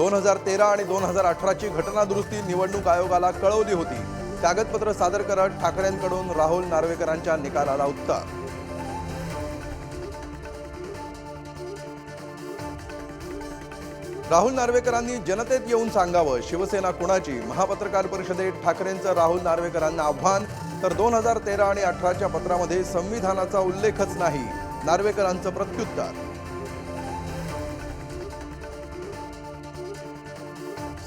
दोन हजार तेरा आणि दोन हजार अठराची घटनादुरुस्ती निवडणूक आयोगाला कळवली होती. कागदपत्र सादर करत ठाकरेंकडून राहुल नार्वेकरांच्या निकालाला उत्तर. राहुल नार्वेकरांनी जनतेत येऊन सांगावं शिवसेना कुणाची? महापत्रकार परिषदेत ठाकरेंचं राहुल नार्वेकरांना आव्हान तर दोन हजार तेरा आणि अठराच्या पत्रामध्ये संविधानाचा उल्लेखच नाही नार्वेकरांचं प्रत्युत्तर.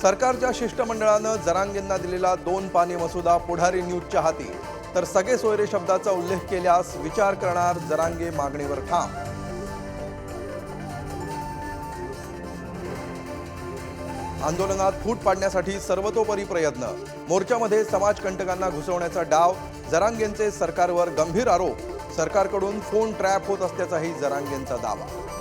सरकारच्या शिष्टमंडळानं जरांगेंना दिलेला दोन पाने मसुदा पुढारी न्यूजच्या हाती. तर सगळे सोयरे शब्दाचा उल्लेख केल्यास विचार करणार जरांगे मागणीवर ठाम. आंदोलनात फूट पाडण्यासाठी सर्वतोपरी प्रयत्न. मोर्चामध्ये समाजकंटकांना घुसवण्याचा डाव जरांगेंचे सरकारवर गंभीर आरोप. सरकारकडून फोन ट्रॅप होत असल्याचाही जरांगेंचा दावा.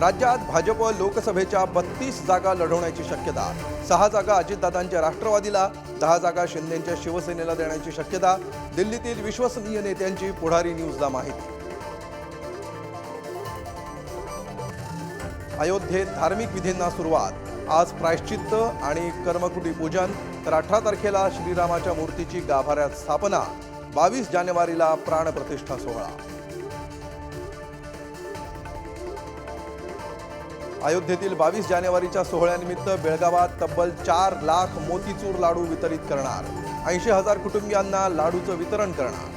राज्यात भाजप लोकसभेच्या बत्तीस जागा लढवण्याची शक्यता सहा जागा अजितदादांच्या राष्ट्रवादीला दहा जागा शिंदेच्या शिवसेनेला देण्याची शक्यता दिल्लीतील विश्वसनीय नेत्यांची पुढारी न्यूजला माहिती. अयोध्येत धार्मिक विधींना सुरुवात आज प्रायश्चित्त आणि कर्मकुटी पूजन तर अठरा तारखेला श्रीरामाच्या मूर्तीची गाभाऱ्यात स्थापना बावीस जानेवारीला प्राणप्रतिष्ठा सोहळा. अयोध्येतील बावीस जानेवारीच्या सोहळ्यानिमित्त बेळगावात तब्बल चार लाख मोतीचूर लाडू वितरित करणार. ऐंशी हजार कुटुंबियांना लाडूचं वितरण करणार.